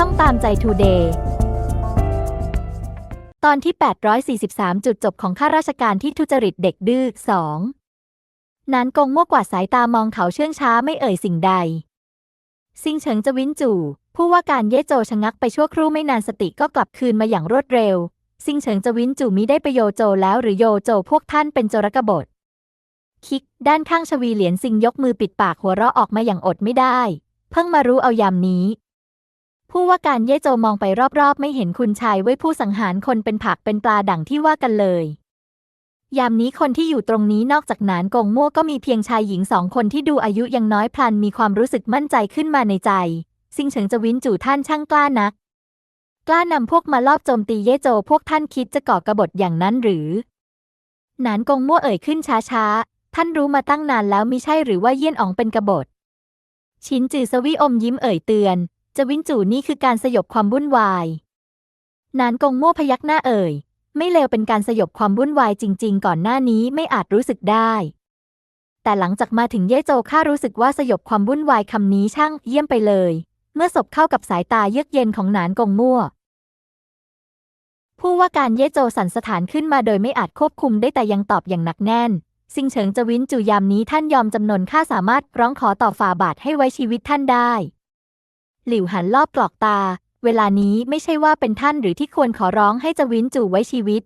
ช่องตามใจทูเดย์ตอนที่ 843 จุดจบของข้าราชการที่ทุจริตเด็กดื้อ2นานกงมั่วกว่าสายตามองเขาเชื่องช้าไม่เอ่ยสิ่งใด ซิงเฉิงจะวินจู่ ผู้ว่าการเย่โจชะงักไปชั่วครู่ไม่นานสติก็กลับคืนมาอย่างรวดเร็ว ซิงเฉิงจะวินจู่มิได้ไปโยโจแล้วหรือโยโจพวกท่านเป็นโจรกบฏ คิก ด้านข้างชวีเหรียญซิงยกมือปิดปากหัวเราะออกมาอย่างอดไม่ได้ เพิ่งมารู้เอายามนี้ ผู้ว่าการเย่โจมองไปรอบๆ ไม่เห็นคุณชายไว้ผู้สังหารคนเป็นผักเป็นปลาดั่งที่ว่ากันเลย ยามนี้คนที่อยู่ตรงนี้นอกจากหนานกงมั่วก็มีเพียงชายหญิงสองคนที่ดูอายุยังน้อยพลันมีความรู้สึกมั่นใจขึ้นมาในใจ ซิงเฉิงจะวินจู่ท่านช่างกล้านัก กล้านำพวกมาลอบโจมตีเย่โจพวกท่านคิดจะก่อกระบฏอย่างนั้นหรือ หนานกงมั่วเอ่ยขึ้นช้าๆ ท่านรู้มาตั้งนานแล้วมิใช่หรือว่าเยี่ยนอ๋องเป็นกบฏชินจือสวีอมยิ้มเอ่ยเตือน จะวินจู่นี่คือการสยบความวุ่นวายนานกงมั่วพยักหน้าเอ่ย ไม่เลวเป็นการสยบความวุ่นวายจริง ๆ ก่อนหน้านี้ไม่อาจรู้สึกได้ แต่หลังจากมาถึงเย่โจข้ารู้สึกว่าสยบความวุ่นวายคำนี้ช่างเยี่ยมไปเลย เมื่อศพเข้ากับสายตาเยือกเย็นของนานกงมั่ว ผู้ว่าการเย่โจสันสถานขึ้นมาโดยไม่อาจควบคุมได้แต่ยังตอบอย่างหนักแน่นซิงเฉิงจะวินจูยามนี้ท่านยอมจำนนค่าสามารถร้องขอต่อฝ่าบาทให้ไว้ชีวิตท่านได้ หลิวหันรอบกรอกตา เวลานี้ไม่ใช่ว่าเป็นท่านหรือที่ควรขอร้องให้จวินจู่ไว้ชีวิต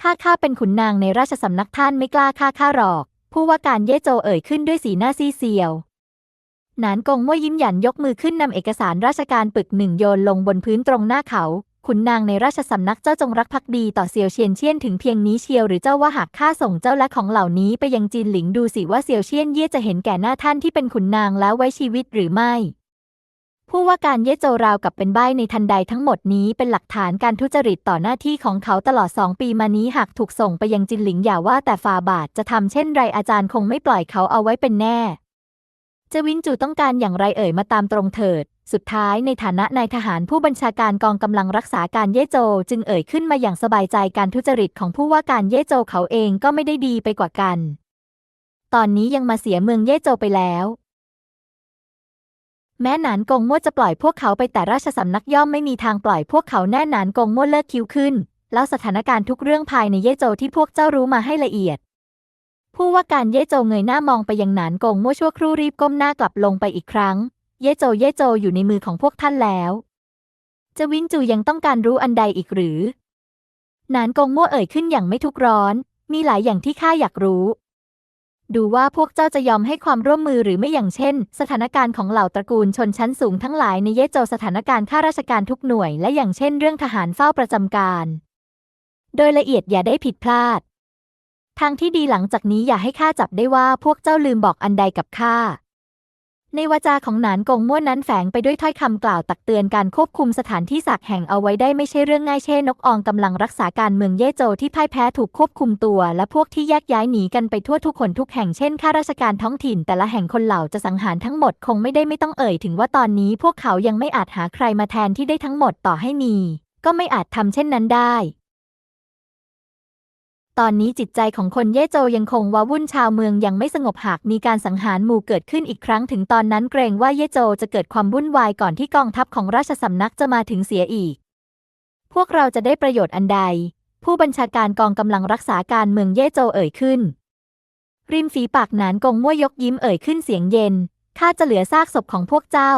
ข้าข้าเป็นขุนนางในราชสำนักท่านไม่กล้าฆ่าข้าหรอก ผู้ว่าการเย่โจเอ่ยขึ้นด้วยสีหน้าซีเซียวหนานกงมั่วยิ้มหยันยกมือขึ้นนำเอกสารราชการปึกหนึ่งโยนลงบนพื้นตรงหน้าเขา ขุนนางในราชสำนักเจ้าจงรักภักดีต่อเซียวเชียนเชียนถึงเพียงนี้เชียวหรือเจ้าว่าหากข้าส่งเจ้าและของเหล่านี้ไปยังจีนหลิงดูสิว่าเซียวเชียนเย่จะเห็นแก่หน้าท่านที่เป็นขุนนางแล้วไว้ชีวิตหรือไม่ ผู้ว่าการเย่โจราวกับเป็นใบในทันใดทั้งหมดนี้เป็นหลักฐานการทุจริตต่อหน้าที่ของเขาตลอดสองปีมานี้หากถูกส่งไปยังจินหลิงอย่าว่าแต่ฟาบาทจะทำเช่นไรอาจารย์คงไม่ปล่อยเขาเอาไว้เป็นแน่เจวินจูต้องการอย่างไรเอ่ยมาตามตรงเถิด สุดท้ายในฐานะนายทหารผู้บัญชาการกองกำลังรักษาการเย่โจ จึงเอ่ยขึ้นมาอย่างสบายใจการทุจริตของผู้ว่าการเย่โจเขาเองก็ไม่ได้ดีไปกว่ากัน ตอนนี้ยังมาเสียเมืองเย่โจไปแล้ว แม้หนานกงมั่วจะปล่อยพวกเขาไปแต่ราชสำนักย่อมไม่มีทางปล่อยพวกเขาแน่หนานกงมั่วเลิกคิ้วขึ้น แล้วสถานการณ์ทุกเรื่องภายในเย่โจที่พวกเจ้ารู้มาให้ละเอียด ผู้ว่าการเย่โจเงยหน้ามองไปยังหนานกงมั่วชั่วครู่รีบก้มหน้ากลับลงไปอีกครั้ง เย่โจเย่โจอยู่ในมือของพวกท่านแล้ว จะวินจูยังต้องการรู้อันใดอีกหรือ หนานกงมั่วเอ่ยขึ้นอย่างไม่ทุกร้อน มีหลายอย่างที่ข้าอยากรู้ ดูว่าพวกเจ้าจะยอมให้ความร่วมมือหรือไม่อย่างเช่น สถานการณ์ของเหล่าตระกูลชนชั้นสูงทั้งหลายในเยโจสถานการณ์ข้าราชการทุกหน่วย และอย่างเช่นเรื่องทหารเฝ้าประจำการ โดยละเอียดอย่าได้ผิดพลาด ทางที่ดีหลังจากนี้อย่าให้ข้าจับได้ว่าพวกเจ้าลืมบอกอันใดกับข้า ในวาจาของหนานกงมั่วนั้นแฝงไปด้วยถ้อยคำกล่าวตักเตือนการควบคุมสถานที่สักแห่งเอาไว้ได้ไม่ใช่เรื่องง่ายเช่นนกอองกำลังรักษาการเมืองเย่โจที่พ่ายแพ้ถูกควบคุมตัว และพวกที่แยกย้ายหนีกันไปทั่วทุกคนทุกแห่งเช่นข้าราชการท้องถิ่น แต่ละแห่งคนเหล่าจะสังหารทั้งหมดคงไม่ได้ไม่ต้องเอ่ยถึงว่าตอนนี้พวกเขายังไม่อาจหาใครมาแทนที่ได้ทั้งหมดต่อให้มี ก็ไม่อาจทำเช่นนั้นได้ ตอนนี้จิตใจของคนเย่โจยังคงว้าวุ่นชาวเมืองยังไม่สงบหากมีการสังหารหมู่เกิดขึ้นอีกครั้งถึงตอนนั้นเกรงว่าเย่โจจะเกิดความวุ่นวายก่อนที่กองทัพของราชสำนักจะมาถึงเสียอีก พวกเราจะได้ประโยชน์อันใด ผู้บัญชาการกองกำลังรักษาการเมืองเย่โจเอ่ยขึ้น ริมฝีปากหนานกงมั่วยกยิ้มเอ่ยขึ้นเสียงเย็นข้าจะเหลือซากศพของพวกเจ้า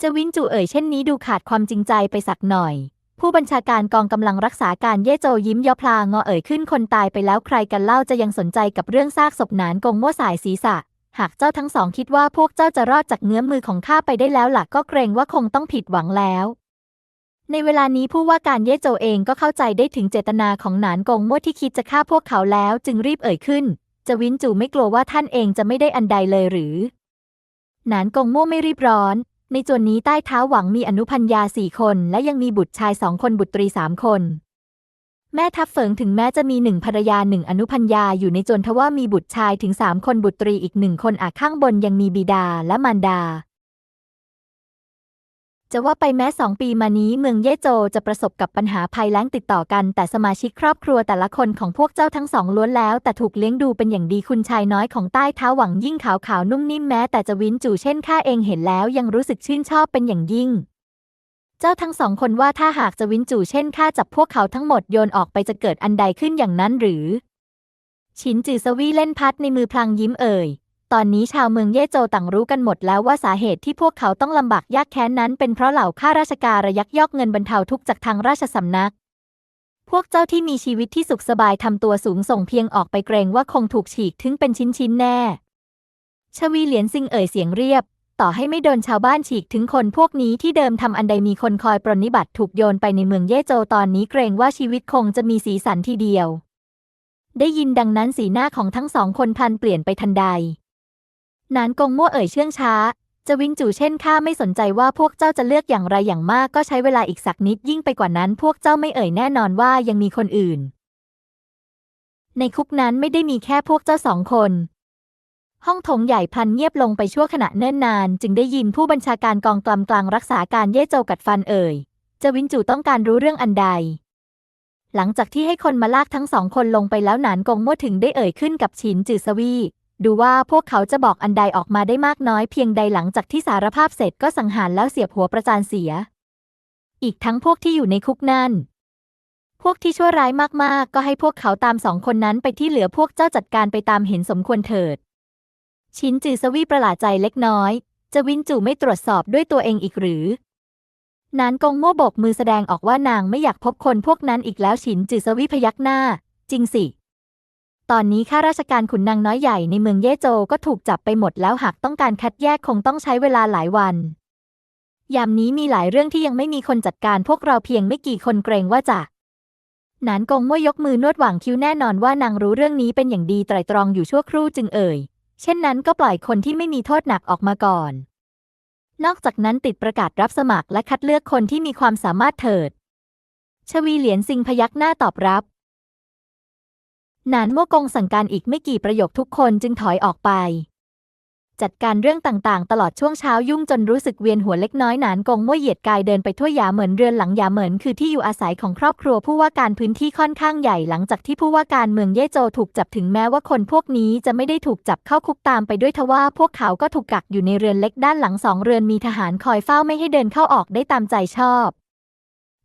จะวินจูเอ่ยเช่นนี้ดูขาดความจริงใจไปสักหน่อย ผู้บัญชาการกองกำลังรักษาการเย่โจยิ้มยอพลางงอเอ่ยขึ้นคนตายไปแล้วใครกันเล่าจะยังสนใจกับเรื่องซากศพหนานกงมั่วสายศีรษะ หากเจ้าทั้งสองคิดว่าพวกเจ้าจะรอดจากเงื้อมมือของข้าไปได้แล้วหลักก็เกรงว่าคงต้องผิดหวังแล้ว ในเวลานี้ผู้ว่าการเย่โจเองก็เข้าใจได้ถึงเจตนาของหนานกงมั่วที่คิดจะฆ่าพวกเขาแล้วจึงรีบเอ่ยขึ้น จะวินจูไม่กลัวว่าท่านเองจะไม่ได้อันใดเลยหรือ หนานกงมั่วไม่รีบร้อน ในจวนนี้ใต้เท้าหวังมีอนุพัญญาสี่คน และยังมีบุตรชายสองคนบุตรีสามคน แม่ทัพเฟิงถึงแม้จะมีหนึ่งภรรยาหนึ่งอนุพัญญาอยู่ในจวนทว่ามีบุตรชายถึงสามคนบุตรีอีกหนึ่งคนอาข้างบนยังมีบิดาและมารดา จะว่าไปแม้สองปีมานี้เมืองเย่โจจะประสบกับปัญหาภัยแล้งติดต่อกัน แต่สมาชิกครอบครัวแต่ละคนของพวกเจ้าทั้งสองล้วนแล้ว แต่ถูกเลี้ยงดูเป็นอย่างดีคุณชายน้อยของใต้เท้าหวังยิ่งขาวขาวนุ่มนิ่มแม้แต่จะวินจู่เช่นข้าเองเห็นแล้วยังรู้สึกชื่นชอบเป็นอย่างยิ่ง เจ้าทั้งสองคนว่าถ้าหากจะวินจู่เช่นข้าจับพวกเขาทั้งหมดโยนออกไปจะเกิดอันใดขึ้นอย่างนั้นหรือฉินจือสวีเล่นพัดในมือพลางยิ้มเอ่ย ตอนนี้ชาวเมืองเย่โจต่างรู้กันหมดแล้วว่าสาเหตุที่พวกเขาต้องลำบากยากแค้นนั้น เป็นเพราะเหล่าข้าราชการระยักยอกเงินบรรเทาทุกข์จากทางราชสำนัก พวกเจ้าที่มีชีวิตที่สุขสบายทำตัวสูงส่งเพียงออกไปเกรงว่าคงถูกฉีกทิ้งเป็นชิ้นๆแน่ ชวีเหลียนซิงเอ่ยเสียงเรียบ ต่อให้ไม่โดนชาวบ้านฉีกถึงคนพวกนี้ที่เดิมทำอันใดมีคนคอยปรนนิบัติถูกโยนไปในเมืองเย่โจตอนนี้เกรงว่าชีวิตคงจะมีสีสันทีเดียว ได้ยินดังนั้นสีหน้าของทั้งสองคนพลันเปลี่ยนไปทันใด นานกงมั่วเอ่ยเชื่องช้า จะวินจู่เช่นข้าไม่สนใจว่าพวกเจ้าจะเลือกอย่างไรอย่างมากก็ใช้เวลาอีกสักนิดยิ่งไปกว่านั้น พวกเจ้าไม่เอ่ยแน่นอนว่ายังมีคนอื่น ในคุกนั้นไม่ได้มีแค่พวกเจ้าสองคน ห้องโถงใหญ่พันเงียบลงไปชั่วขณะเนิ่นนาน จึงได้ยินผู้บัญชาการกองกลังกลางรักษาการเย่โจวกัดฟันเอ่ยจะวินจู่ต้องการรู้เรื่องอันใด หลังจากที่ให้คนมาลากทั้งสองคนลงไปแล้วหนานกงมั่วถึงได้เอ่ยขึ้นกับฉินจือสวี ดูว่าพวกเขาจะบอกอันใดออกมาได้มากน้อยเพียงใดหลังจากที่สารภาพเสร็จก็สังหารแล้วเสียบหัวประจานเสีย อีกทั้งพวกที่อยู่ในคุกนั่น พวกที่ชั่วร้ายมากๆ ก็ให้พวกเขาตามสองคนนั้นไปที่เหลือพวกเจ้าจัดการไปตามเห็นสมควรเถิด ชินจือสวีประหลาดใจเล็กน้อย จะวินจู่ไม่ตรวจสอบด้วยตัวเองอีกหรือนานกงโม่โบกมือแสดงออกว่านางไม่อยากพบคนพวกนั้นอีกแล้วฉินจือสวีพยักหน้า จริงสิ ตอนนี้ข้าราชการขุนนางน้อยใหญ่ในเมืองเย่โจวก็ถูกจับไปหมดแล้วหากต้องการคัดแยกคงต้องใช้เวลาหลายวัน ยามนี้มีหลายเรื่องที่ยังไม่มีคนจัดการพวกเราเพียงไม่กี่คนเกรงว่าจะหนานกงมั่วยกมือนวดหว่างคิ้วแน่นอนว่านางรู้เรื่องนี้เป็นอย่างดีไตรตรองอยู่ชั่วครู่จึงเอ่ย เช่นนั้นก็ปล่อยคนที่ไม่มีโทษหนักออกมาก่อน นอกจากนั้นติดประกาศรับสมัครและคัดเลือกคนที่มีความสามารถเถิด ชวีเหลียนซิงพยักหน้าตอบรับ นานโมกงสั่งการอีกไม่กี่ประโยคทุกคนจึงถอยออกไป จัดการเรื่องต่างๆ ตลอดช่วงเช้ายุ่งจนรู้สึกเวียนหัวเล็กน้อยหนานกงมั่วเหยียดกายเดินไปทั่วยาเหมือนเรือนหลังยาเหมือนคือที่อยู่อาศัยของครอบครัวผู้ว่าการพื้นที่ค่อนข้างใหญ่หลังจากที่ผู้ว่าการเมืองเย่โจถูกจับถึงแม้ว่าคนพวกนี้จะไม่ได้ถูกจับเข้าคุกตามไปด้วยทว่าพวกเขาก็ถูกกักอยู่ในเรือนเล็กด้านหลังสองเรือนมีทหารคอยเฝ้าไม่ให้เดินเข้าออกได้ตามใจชอบ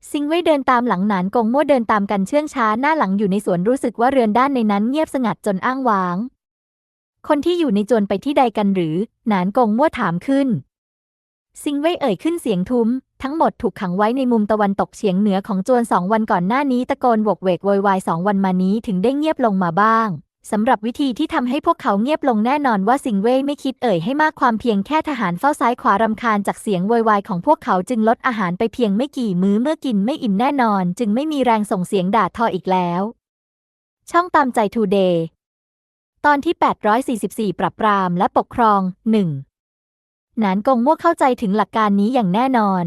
ซิงเว่ยเดินตามหลังหนานกงมั่วเดินตามกันเชื่องช้าหน้าหลังอยู่ในสวนรู้สึกว่าเรือนด้านในนั้นเงียบสงัดจนอ้างว้าง คนที่อยู่ในจวนไปที่ใดกันหรือ หนานกงมั่วถามขึ้น ซิงเว่ยเอ่ยขึ้นเสียงทุ้ม ทั้งหมดถูกขังไว้ในมุมตะวันตกเฉียงเหนือของจวนสองวันก่อนหน้านี้ตะโกนโวกเวกโวยวายสองวันมานี้ถึงได้เงียบลงมาบ้าง สำหรับวิธีที่ทำให้พวกเขาเงียบลงแน่นอนว่าซิงเว่ยไม่คิดเอ่ยให้มากความเพียงแค่ทหารเฝ้าซ้ายขวารำคาญจากเสียงโวยวายของพวกเขาจึงลดอาหารไปเพียงไม่กี่มื้อเมื่อกินไม่อิ่มแน่นอน จึงไม่มีแรงส่งเสียงด่าทออีกแล้ว ช่องตามใจทูเดย์ตอนที่ 844 ปรับปรามและปกครอง 1. หนานกงมั่วเข้าใจถึงหลักการนี้อย่างแน่นอน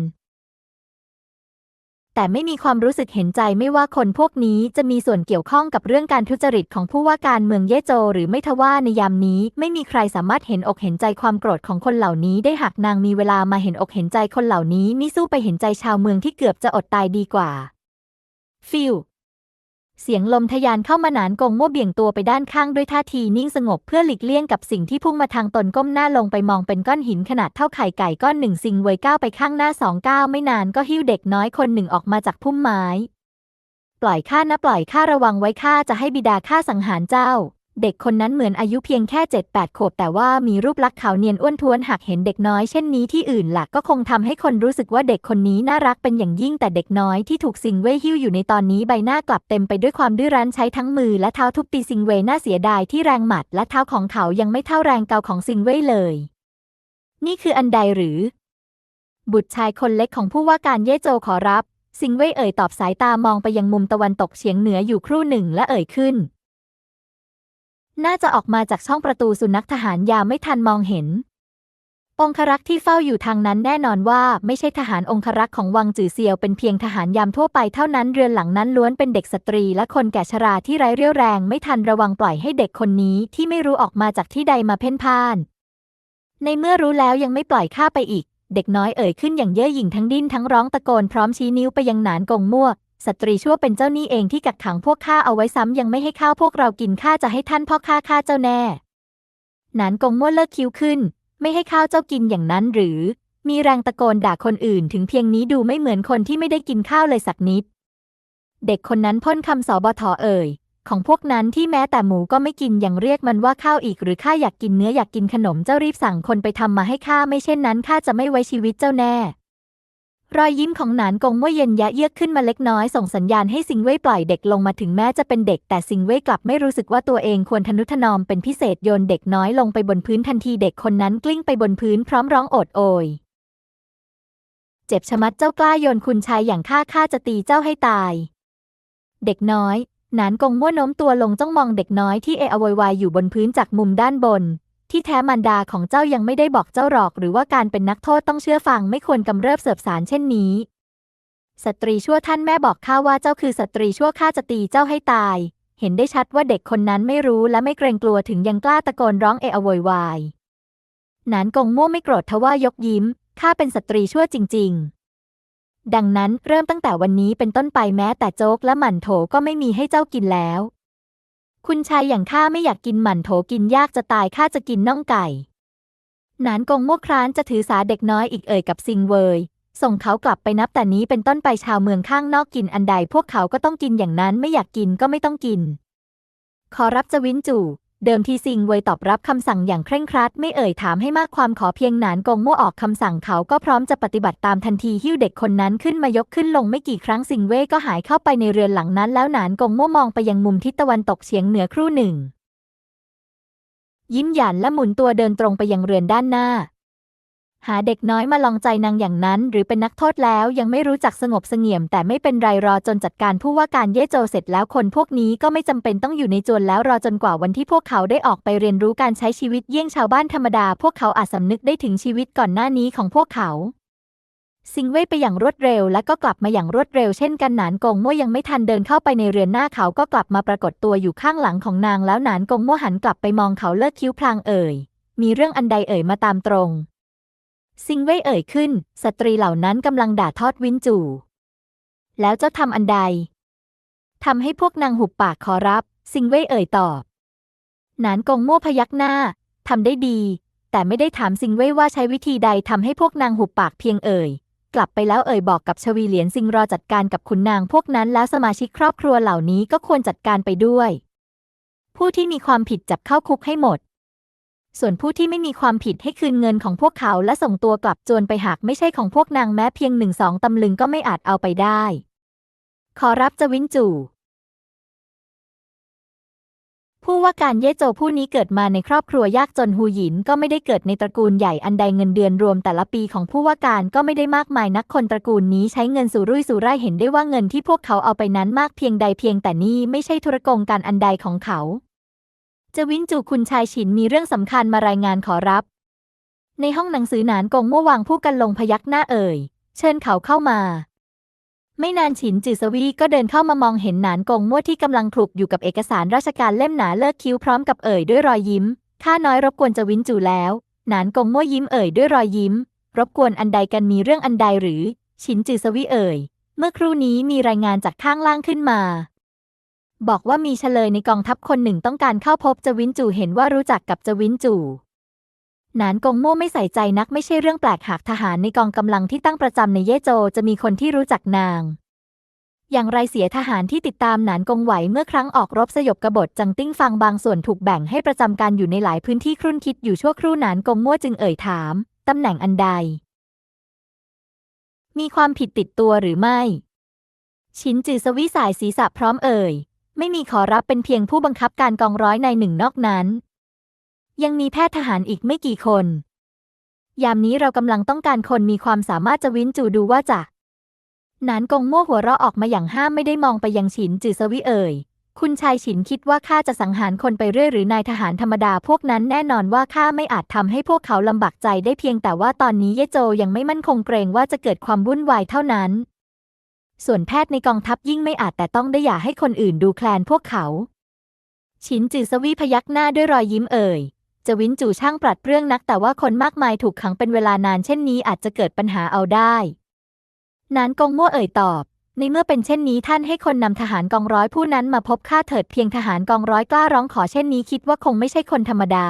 แต่ไม่มีความรู้สึกเห็นใจไม่ว่าคนพวกนี้จะมีส่วนเกี่ยวข้องกับเรื่องการทุจริตของผู้ว่าการเมืองเย่โจ หรือไม่ทว่าในยามนี้ ไม่มีใครสามารถเห็นอกเห็นใจความโกรธของคนเหล่านี้ ได้หากนางมีเวลามาเห็นอกเห็นใจคนเหล่านี้มิสู้ไปเห็นใจชาวเมืองที่เกือบจะอดตายดีกว่า ฟิล เสียงลมทะยานเข้ามาหนานกงมั่วเบี่ยงตัวไปด้านข้างด้วยท่าทีนิ่งสงบเพื่อหลีกเลี่ยงกับสิ่งที่พุ่งมาทางตนก้มหน้าลงไปมองเป็นก้อนหินขนาดเท่าไข่ไก่ก้อนหนึ่งซิงเวยก้าวไปข้างหน้าสองก้าวไม่นานก็หิ้วเด็กน้อยคนหนึ่งออกมาจากพุ่มไม้ ปล่อยข้านะปล่อยข้าระวังไว้ข้าจะให้บิดาข้าสังหารเจ้า เด็กคนนั้นเหมือนอายุเพียงแค่เจ็ดแปดขวบแต่ว่ามีรูปลักษณ์ขาวเนียนอ้วนท้วนหากเห็นเด็กน้อยเช่นนี้ที่อื่นหลักก็คงทำให้คนรู้สึกว่าเด็กคนนี้น่ารักเป็นอย่างยิ่งแต่เด็กน้อยที่ถูกซิงเว่ยหิ้วอยู่ในตอนนี้ใบหน้ากลับเต็มไปด้วยความดื้อรั้นใช้ทั้งมือและเท้าทุบตีซิงเว่ยน่าเสียดายที่แรงหมัดและเท้าของเขายังไม่เท่าแรงเกาของซิงเว่ยเลย นี่คืออันใดหรือ บุตรชายคนเล็กของผู้ว่าการเย่โจขอรับ ซิงเว่ยเอ่ยตอบสายตามองไปยังมุมตะวันตกเฉียงเหนืออยู่ครู่หนึ่งและเอ่ยขึ้น น่าจะออกมาจากช่องประตูสุนัขทหารยามไม่ทันมองเห็น องครักษ์ที่เฝ้าอยู่ทางนั้นแน่นอนว่าไม่ใช่ทหารองครักษ์ของวังจือเซียวเป็นเพียงทหารยามทั่วไปเท่านั้นเรือนหลังนั้นล้วนเป็นเด็กสตรีและคนแก่ชราที่ไร้เรี่ยวแรงไม่ทันระวังปล่อยให้เด็กคนนี้ที่ไม่รู้ออกมาจากที่ใดมาเพ่นพ่าน ในเมื่อรู้แล้วยังไม่ปล่อยข้าไปอีก เด็กน้อยเอ่ยขึ้นอย่างเย่อหยิ่งทั้งดิ้นทั้งร้องตะโกนพร้อมชี้นิ้วไปยังหนานกงมั่ว สตรีชั่วเป็นเจ้าหนี้เองที่กักขังพวกข้าเอาไว้ซ้ำยังไม่ให้ข้าวพวกเรากินข้าจะให้ท่านพ่อข้าฆ่าเจ้าแน่หนานกงมั่วเลิกคิ้วขึ้น ไม่ให้ข้าวเจ้ากินอย่างนั้นหรือ มีแรงตะโกนด่าคนอื่นถึงเพียงนี้ดูไม่เหมือนคนที่ไม่ได้กินข้าวเลยสักนิด เด็กคนนั้นพ่นคำสอบทอเอ่ยของพวกนั้นที่แม้แต่หมูก็ไม่กินยังเรียกมันว่าข้าวอีก หรือข้าอยากกินเนื้ออยากกินขนมเจ้ารีบสั่งคนไปทำมาให้ข้าไม่เช่นนั้นข้าจะไม่ไว้ชีวิตเจ้าแน่ รอยยิ้มของหนานกงว่าเย็นยะเยือกขึ้นมาเล็กน้อยส่งสัญญาณให้ซิงเว่ยปล่อยเด็กลงมาถึงแม้จะเป็นเด็ก แต่ซิงเว่ยกลับไม่รู้สึกว่าตัวเองควรทนุถนอมเป็นพิเศษโยนเด็กน้อยลงไปบนพื้นทันทีเด็กคนนั้นกลิ้งไปบนพื้นพร้อมร้องโอดโอย เจ็บชะมัดเจ้ากล้าโยนคุณชายอย่างข้าข้าจะตีเจ้าให้ตาย เด็กน้อย หนานกงมั่วโน้มตัวลงจ้องมองเด็กน้อยที่เอะอะโวยวายอยู่บนพื้นจากมุมด้านบน ที่แท้มารดาของเจ้ายังไม่ได้บอกเจ้าหรอก หรือว่าการเป็นนักโทษต้องเชื่อฟังไม่ควรกำเริบเสบสารเช่นนี้ สตรีชั่วท่านแม่บอกข้าว่าเจ้าคือสตรีชั่วข้าจะตีเจ้าให้ตาย เห็นได้ชัดว่าเด็กคนนั้นไม่รู้และไม่เกรงกลัวถึงยังกล้าตะโกนร้องเอะอโวยวายนานกงมั่วไม่โกรธทว่ายกยิ้มข้าเป็นสตรีชั่วจริง ๆ ดังนั้นเริ่มตั้งแต่วันนี้เป็นต้นไปแม้แต่โจ๊กและหมั่นโถก็ไม่มีให้เจ้ากินแล้ว คุณชายอย่างข้าไม่อยากกินหมันโถกินยากจะตายข้าจะกินน่องไก่หนานกงมั่วครานจะถือสาเด็กน้อยอีกเอ่ยกับซิงเวยส่งเขากลับไปนับแต่นี้เป็นต้นไปชาวเมืองข้างนอกกินอันใด พวกเขาก็ต้องกินอย่างนั้นไม่อยากกินก็ไม่ต้องกิน ขอรับจะวินจู่ เดิมทีซิงเวยตอบรับคำสั่งอย่างเคร่งครัด ไม่เอ่ยถามให้มากความขอเพียงหนานกงมั่วออกคำสั่งเขาก็พร้อมจะปฏิบัติตามทันทีหิ้วเด็กคนนั้นขึ้นมายกขึ้นลงไม่กี่ครั้งซิงเว่ยก็หายเข้าไปในเรือนหลังนั้น แล้วหนานกงมั่วมองไปยังมุมทิศตะวันตกเฉียงเหนือครู่หนึ่ง ยิ้มหยันและหมุนตัวเดินตรงไปยังเรือนด้านหน้า หาเด็กน้อยมาลองใจนางอย่างนั้น หรือเป็นนักโทษแล้วยังไม่รู้จักสงบเสงี่ยม แต่ไม่เป็นไรรอจนจัดการผู้ว่าการเย่โจเสร็จแล้วคนพวกนี้ก็ไม่จำเป็นต้องอยู่ในจวนแล้วรอจนกว่าวันที่พวกเขาได้ออกไปเรียนรู้การใช้ชีวิตเยี่ยงชาวบ้านธรรมดา พวกเขาอาจสำนึกได้ถึงชีวิตก่อนหน้านี้ของพวกเขาซิงเว่ยไปอย่างรวดเร็วและก็กลับมาอย่างรวดเร็วเช่นกันหนานกงมั่วยังไม่ทันเดินเข้าไปในเรือนหน้าเขาก็กลับมาปรากฏตัวอยู่ข้างหลังของนางแล้วหนานกงมั่วหันกลับไปมองเขาเลิกคิ้วพลางเอ่ยมีเรื่องอันใดเอ่ยมาตามตรง ซิงเว่ยเอ่ยขึ้น สตรีเหล่านั้นกำลังด่าทอดวินจู แล้วเจ้าทำอันใดทำให้พวกนางหุบปากขอรับ ซิงเว่ยเอ่ยตอบหนานกงมั่วพยักหน้าทำได้ดี แต่ไม่ได้ถามซิงเว่ยว่าใช้วิธีใดทำให้พวกนางหุบปากเพียงเอ่ย กลับไปแล้วเอ่ยบอกกับชวีเหลียนซิงรอจัดการกับขุนนางพวกนั้นแล้วสมาชิกครอบครัวเหล่านี้ก็ควรจัดการไปด้วย ผู้ที่มีความผิดจับเข้าคุกให้หมด ส่วนผู้ที่ไม่มีความผิดให้คืนเงินของพวกเขาและส่งตัวกลับจวนไปหากไม่ใช่ของพวกนางแม้เพียงหนึ่งสองตำลึงก็ไม่อาจเอาไปได้ ขอรับจะวินจู่ผู้ว่าการเย่โจผู้นี้เกิดมาในครอบครัวยากจนฮูหยินก็ไม่ได้เกิดในตระกูลใหญ่อันใดเงินเดือนรวมแต่ละปีของผู้ว่าการก็ไม่ได้มากมายนักคนตระกูลนี้ใช้เงินสุรุ่ยสุร่ายเห็นได้ว่าเงินที่พวกเขาเอาไปนั้นมากเพียงใดเพียงแต่นี่ไม่ใช่ธุรกงการอันใดของเขา จะวินจูคุณชายฉินมีเรื่องสำคัญมารายงานขอรับ ในห้องหนังสือหนานกงมื่อวางผู้กันลงพยักหน้าเอ่ย เชิญเขาเข้ามา ไม่นานฉินจือสวีก็เดินเข้ามามองเห็นหนานกงมั่วที่กำลังคลุกอยู่กับเอกสารราชการเล่มหนาเลิกคิ้วพร้อมกับเอ่ยด้วยรอยยิ้ม ข้าน้อยรบกวนจะวินจูแล้ว หนานกงมั่วยิ้มเอ่ยด้วยรอยยิ้ม รบกวนอันใดกันมีเรื่องอันใดหรือ ฉินจือสวีเอ่ย เมื่อครู่นี้มีรายงานจากข้างล่างขึ้นมา บอกว่ามีเฉลยในกองทัพคนหนึ่งต้องการเข้าพบจวินจูเห็นว่ารู้จักกับจวินจูหนานกงโม่ไม่ใส่ใจนักไม่ใช่เรื่องแปลกหากทหารในกองกำลังที่ตั้งประจำในเย่โจจะมีคนที่รู้จักนาง อย่างไรเสียทหารที่ติดตามหนานกงไหวเมื่อครั้งออกรบสยบกบฏจังติ้งฟังบางส่วนถูกแบ่งให้ประจำการอยู่ในหลายพื้นที่ครุ่นคิดอยู่ชั่วครู่หนานกงมั่วจึงเอ่ยถามตำแหน่งอันใด มีความผิดติดตัวหรือไม่ ชินจือสวิสายศีรษะพร้อมเอ่ย ไม่มีขอรับเป็นเพียงผู้บังคับการกองร้อยในหนึ่งนอกนั้น ยังมีแพทย์ทหารอีกไม่กี่คน ยามนี้เรากำลังต้องการคนมีความสามารถจะวินจูดูว่าจะนานกงมั่วหัวเราะออกมาอย่างห้ามไม่ได้มองไปยังฉินจือสวิเอ่ย คุณชายฉินคิดว่าข้าจะสังหารคนไปเรื่อยหรือนายทหารธรรมดาพวกนั้นแน่นอนว่าข้าไม่อาจทำให้พวกเขาลำบากใจได้เพียงแต่ว่าตอนนี้เยโจยังไม่มั่นคงเกรงว่าจะเกิดความวุ่นวายเท่านั้น ส่วนแพทย์ในกองทัพยิ่งไม่อาจแต่ต้องได้อย่าให้คนอื่นดูแคลนพวกเขา ชินจือสวีพยักหน้าด้วยรอยยิ้มเอ่ย จะวินจู่ช่างปรัดเรื่องนักแต่ว่าคนมากมายถูกขังเป็นเวลานานเช่นนี้อาจจะเกิดปัญหาเอาได้ นานกงมั่วเอ่ยตอบ ในเมื่อเป็นเช่นนี้ท่านให้คนนำทหารกองร้อยผู้นั้นมาพบข้าเถิดเพียงทหารกองร้อยกล้าร้องขอเช่นนี้คิดว่าคงไม่ใช่คนธรรมดา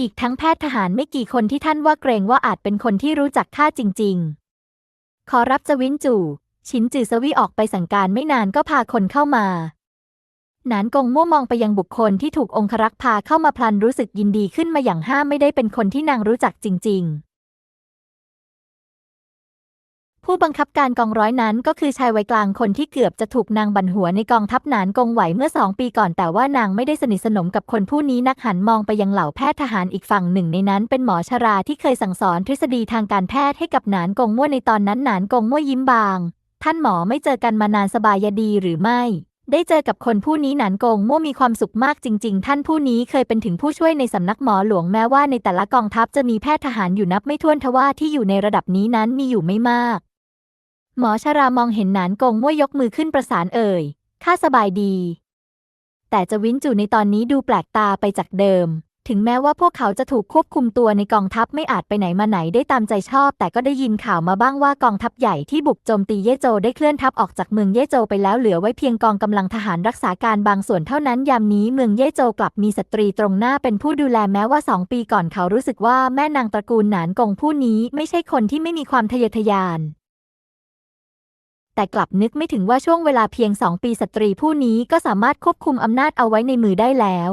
อีกทั้งแพทย์ทหารไม่กี่คนที่ท่านว่าเกรงว่าอาจเป็นคนที่รู้จักข้าจริง ๆ ขอรับจวินจู่ ชินจือสวีออกไปสั่งการไม่นานก็พาคนเข้ามา นานกงมั่วมองไปยังบุคคลที่ถูกองครักษ์พาเข้ามาพลันรู้สึกยินดีขึ้นมาอย่างห้ามไม่ได้เป็นคนที่นางรู้จักจริง ๆผู้บังคับการกองร้อยนั้นก็คือชายวัยกลางคนที่เกือบจะถูกนางบันหัวในกองทัพนานกงไหวเมื่อสองปีก่อนแต่ว่านางไม่ได้สนิทสนมกับคนผู้นี้นักหันมองไปยังเหล่าแพทย์ทหารอีกฝั่งหนึ่งในนั้นเป็นหมอชราที่เคยสั่งสอนทฤษฎีทางการแพทย์ให้กับนานกงมั่วในตอนนั้นนานกงมั่วยิ้มบาง ท่านหมอไม่เจอกันมานานสบายดีหรือไม่ ได้เจอกับคนผู้นี้หนานกงมั่วมีความสุขมากจริง ๆ ท่านผู้นี้เคยเป็นถึงผู้ช่วยในสำนักหมอหลวงแม้ว่าในแต่ละกองทัพจะมีแพทย์ทหารอยู่นับไม่ถ้วนทว่าที่อยู่ในระดับนี้นั้นมีอยู่ไม่มาก หมอชรามองเห็นหนานกงมั่วยกมือขึ้นประสานเอ่ยข้าสบายดี แต่จะวินจูในตอนนี้ดูแปลกตาไปจากเดิม ถึงแม้ว่าพวกเขาจะถูกควบคุมตัวในกองทัพไม่อาจไปไหนมาไหนได้ตามใจชอบ แต่ก็ได้ยินข่าวมาบ้างว่ากองทัพใหญ่ที่บุกโจมตีเย่โจได้เคลื่อนทัพออกจากเมืองเย่โจไปแล้วเหลือไว้เพียงกองกำลังทหารรักษาการบางส่วนเท่านั้นยามนี้เมืองเย่โจกลับมีสตรีตรงหน้าเป็นผู้ดูแลแม้ว่าสองปีก่อนเขารู้สึกว่าแม่นางตระกูลหนานกงผู้นี้ไม่ใช่คนที่ไม่มีความทะเยอทะยานแต่กลับนึกไม่ถึงว่าช่วงเวลาเพียงสองปีสตรีผู้นี้ก็สามารถควบคุมอำนาจเอาไว้ในมือได้แล้ว